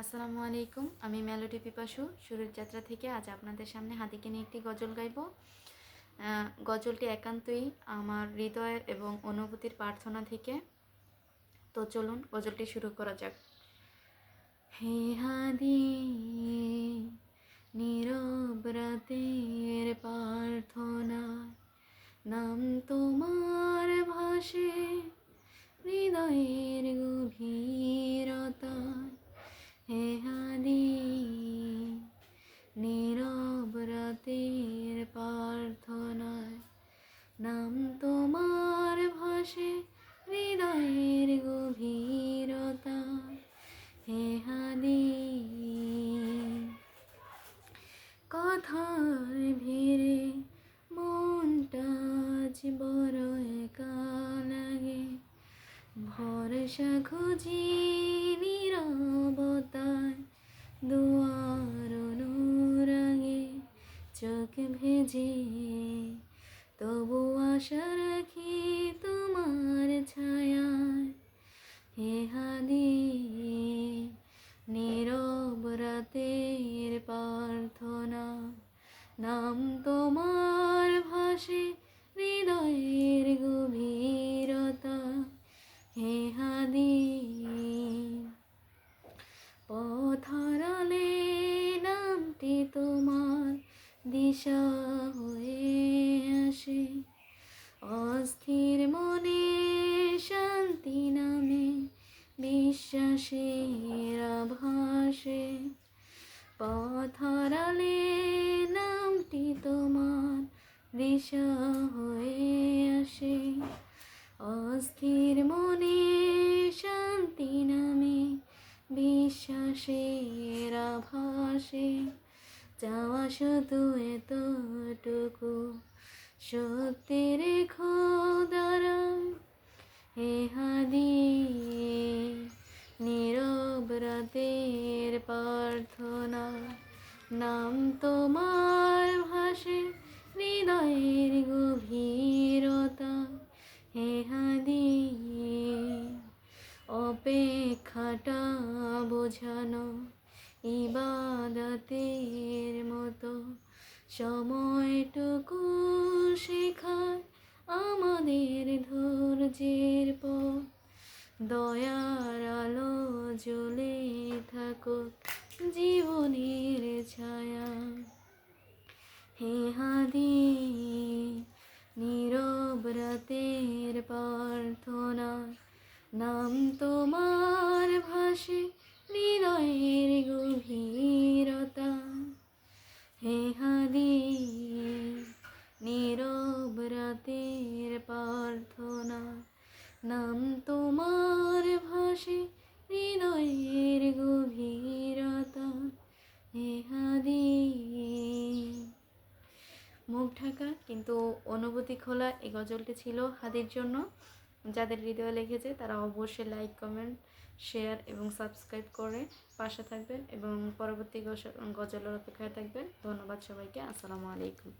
আসসালামু আলাইকুম, আমি মেলোডি পিপাসু। সুরের যাত্রা থেকে আজ আপনাদের সামনে হাতিকে নিয়ে একটি গজল গাইব। গজলটি একান্তই আমার হৃদয়ের এবং অনুভূতির প্রার্থনা থেকে। তো চলুন, গজলটি শুরু করা যাক। হে হাদি, নীরব প্রার্থনা, নাম তোমার ভাষে হৃদয়ের নীরব রাতের প্রার্থনায় নাম তোমার ভাসে হৃদয়ের গভীরতা হে হাদি কথার ভিড়ে মনটা আজ বড় একা লাগে। ভরসা খুঁজি নীরবতায়। আশা রাখি তোমার ছায়ায়। হে হাদি নীরব রাতের প্রার্থনা, নাম তোমার ভাসে হৃদয়ের গভীরতা। হে হাদি পথরালে নামটি তোমার দিশা হয়ে অস্থির মনে শান্তি নামে বিশ্বাসের আভাসে। পথরালে নামটি তোমার দিশা হয়ে আসে। অস্থির মনে শান্তি নামে বিশ্বাসের আভাসে। যাওয়া শুধু এতটুকু সত্যি রেখো দাঁড়া হে নীরব রাতের প্রার্থনা। নাম তোমার ভাসে হৃদয়ের গভীরতা। হে হাদি অপেক্ষাটা বোঝানো ইবাদতের মতো। সময়টুকু শেখায় আমাদের ধৈর্যের পর দয়ার আলো জ্বলে থাকুক জীবনের ছায়া। হে হাদি, নীরব রাতের প্রার্থনা। নাম তোমার ভাসে হৃদয়ের গভীরতা। হে হাদি ঢাকা, কিন্তু অনুভূতি খোলা, এই গজলটি ছিল হাদির জন্য। যাদের হৃদয়ে লেগেছে, তারা অবশ্যই লাইক কমেন্ট শেয়ার এবং সাবস্ক্রাইব করে পাশে থাকবেন এবং পরবর্তী গজ- গজলের অপেক্ষায় থাকবেন। ধন্যবাদ সবাইকে। আসসালামু আলাইকুম।